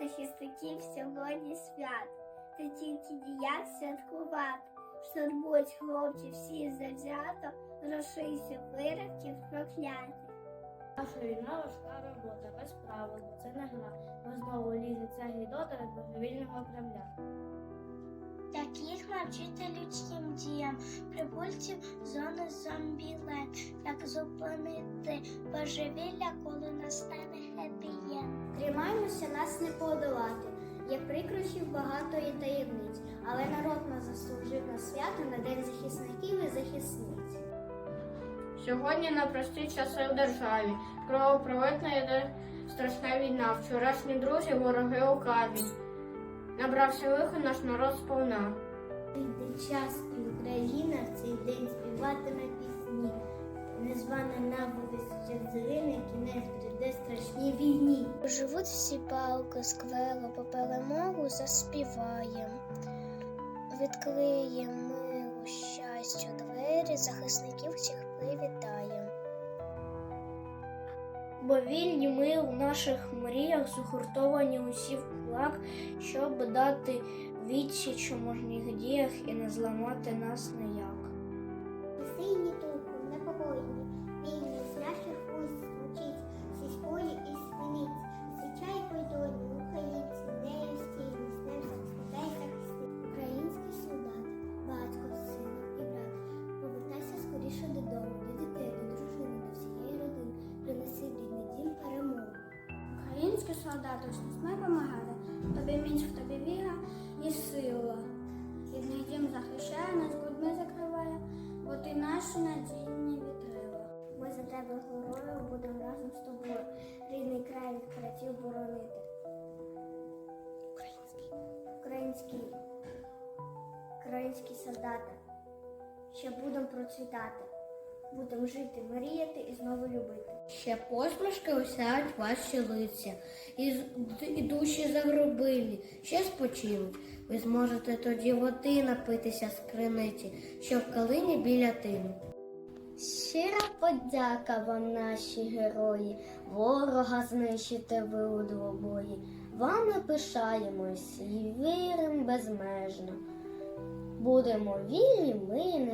захисників сьогодні свят. Та тільки ніяк святкувати. Штурмують хлопці всі завзято, розшийся вироків проклятих. Наша війна важка робота, без правил, бо це не гра. Бо знову лізе ця гідота від божевільного Кремля. Таких навчити людським діям, прибульців зони зомбілет, як зупинити божевілля, коли настане хеппі-єнд. Тримаємося нас не подолати. Є прикрощів багато і таємниць, але народ нас заслужив на свято на День захисників і захисниць. Сьогодні на прості часи в державі. Кровопролитна йде страшна війна. Вчорашні друзі, вороги у каві. Набрався лихо наш народ сповна. Прийде час, і Україна в цей день співатиме набуде кінець прийде страшній війні. Живуть всі палки, сквело, по перемогу заспіваєм. Відкриє миру, щастя, двері, захисників всіх привітаєм. Бо вільні ми в наших мріях згуртовані усі в кулак, щоб дати відсіч у можніх діях і не зламати нас ніяк. Український солдат, ось ми помагати. Тобі міць, в тобі віра і сила. Рідний дім захищає, нас грудьми закриває, бо ти наші надійні вітрила. Ми за тебе горою будемо разом з тобою. Рідний край від кратів боронити. Український. Український. Українські солдати. Ще будемо процвітати. Будемо жити, мріяти і знову любити. Ще посмішки осяють ваші лиця, і, і душі загробили, ще спочинуть. Ви зможете тоді води напитися з криниці, що в калині біля тину. Щира подяка вам, наші герої, ворога знищите ви у двобої. Вами пишаємось і віримо безмежно. Будемо вільні, ми і